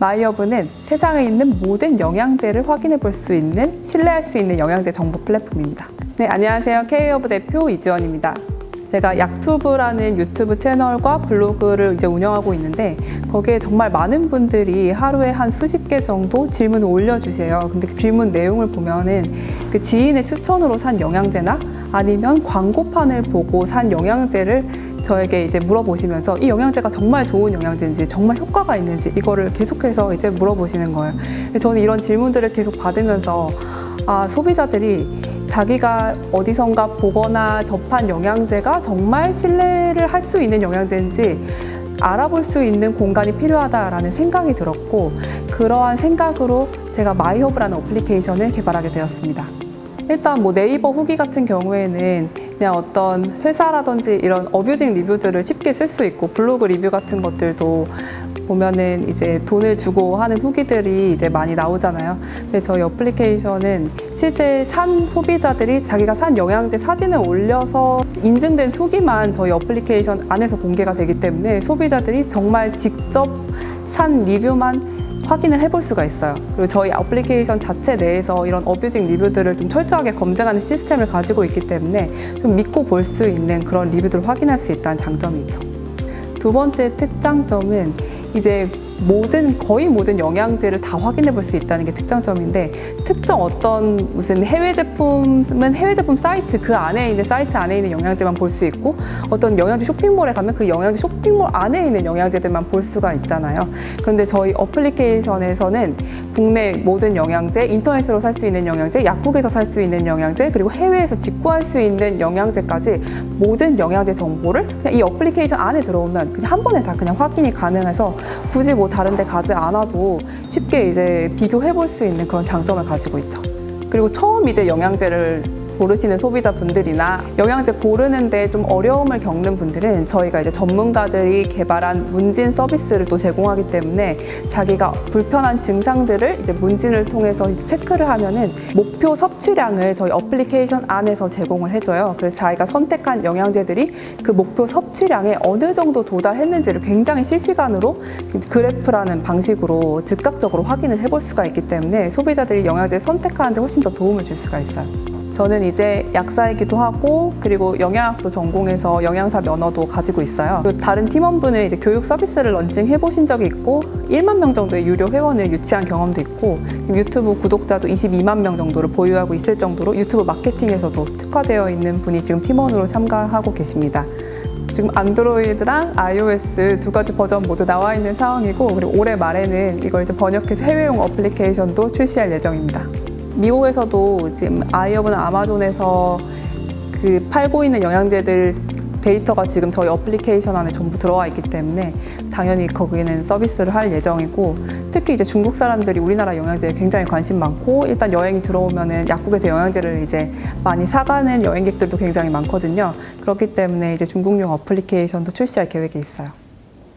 마이어브는 세상에 있는 모든 영양제를 확인해 볼 수 있는 신뢰할 수 있는 영양제 정보 플랫폼입니다. 네, 안녕하세요. K허브 대표 이지원입니다. 제가 약투브라는 유튜브 채널과 블로그를 이제 운영하고 있는데 거기에 정말 많은 분들이 하루에 한 수십 개 정도 질문을 올려주세요. 근데 그 질문 내용을 보면은 그 지인의 추천으로 산 영양제나 아니면 광고판을 보고 산 영양제를 저에게 이제 물어보시면서 이 영양제가 정말 좋은 영양제인지 정말 효과가 있는지 이거를 계속해서 이제 물어보시는 거예요. 저는 이런 질문들을 계속 받으면서 아 소비자들이 자기가 어디선가 보거나 접한 영양제가 정말 신뢰를 할 수 있는 영양제인지 알아볼 수 있는 공간이 필요하다라는 생각이 들었고 그러한 생각으로 제가 마이허브라는 어플리케이션을 개발하게 되었습니다. 일단 뭐 네이버 후기 같은 경우에는 그냥 어떤 회사라든지 이런 어뷰징 리뷰들을 쉽게 쓸 수 있고 블로그 리뷰 같은 것들도 보면은 이제 돈을 주고 하는 후기들이 이제 많이 나오잖아요. 근데 저희 어플리케이션은 실제 산 소비자들이 자기가 산 영양제 사진을 올려서 인증된 후기만 저희 어플리케이션 안에서 공개가 되기 때문에 소비자들이 정말 직접 산 리뷰만 확인을 해볼 수가 있어요. 그리고 저희 어플리케이션 자체 내에서 이런 어뷰징 리뷰들을 좀 철저하게 검증하는 시스템을 가지고 있기 때문에 좀 믿고 볼 수 있는 그런 리뷰들을 확인할 수 있다는 장점이 있죠. 두 번째 특장점은 이제 모든 거의 모든 영양제를 다 확인해 볼 수 있다는 게 특장점인데 특정 어떤 무슨 해외 제품은 해외 제품 사이트 그 안에 있는 사이트 안에 있는 영양제만 볼 수 있고 어떤 영양제 쇼핑몰에 가면 그 영양제 쇼핑몰 안에 있는 영양제들만 볼 수가 있잖아요. 그런데 저희 어플리케이션에서는 국내 모든 영양제, 인터넷으로 살 수 있는 영양제, 약국에서 살 수 있는 영양제, 그리고 해외에서 직구할 수 있는 영양제까지 모든 영양제 정보를 이 어플리케이션 안에 들어오면 그냥 한 번에 다 그냥 확인이 가능해서 굳이 뭐 다른 데 가지 않아도 쉽게 이제 비교해 볼 수 있는 그런 장점을 가지고 있죠. 그리고 처음 이제 영양제를 고르시는 소비자분들이나 영양제 고르는데 좀 어려움을 겪는 분들은 저희가 이제 전문가들이 개발한 문진 서비스를 또 제공하기 때문에 자기가 불편한 증상들을 이제 문진을 통해서 체크를 하면은 목표 섭취량을 저희 어플리케이션 안에서 제공을 해줘요. 그래서 자기가 선택한 영양제들이 그 목표 섭취량에 어느 정도 도달했는지를 굉장히 실시간으로 그래프라는 방식으로 즉각적으로 확인을 해볼 수가 있기 때문에 소비자들이 영양제를 선택하는데 훨씬 더 도움을 줄 수가 있어요. 저는 이제 약사이기도 하고 그리고 영양학도 전공해서 영양사 면허도 가지고 있어요. 그리고 다른 팀원분은 이제 교육 서비스를 런칭해 보신 적이 있고 1만 명 정도의 유료 회원을 유치한 경험도 있고 지금 유튜브 구독자도 22만 명 정도를 보유하고 있을 정도로 유튜브 마케팅에서도 특화되어 있는 분이 지금 팀원으로 참가하고 계십니다. 지금 안드로이드랑 iOS 두 가지 버전 모두 나와 있는 상황이고 그리고 올해 말에는 이걸 이제 번역해서 해외용 어플리케이션도 출시할 예정입니다. 미국에서도 지금 아이어브나 아마존에서 그 팔고 있는 영양제들 데이터가 지금 저희 어플리케이션 안에 전부 들어와 있기 때문에 당연히 거기는 서비스를 할 예정이고 특히 이제 중국 사람들이 우리나라 영양제에 굉장히 관심 많고 일단 여행이 들어오면은 약국에서 영양제를 이제 많이 사가는 여행객들도 굉장히 많거든요. 그렇기 때문에 이제 중국용 어플리케이션도 출시할 계획이 있어요.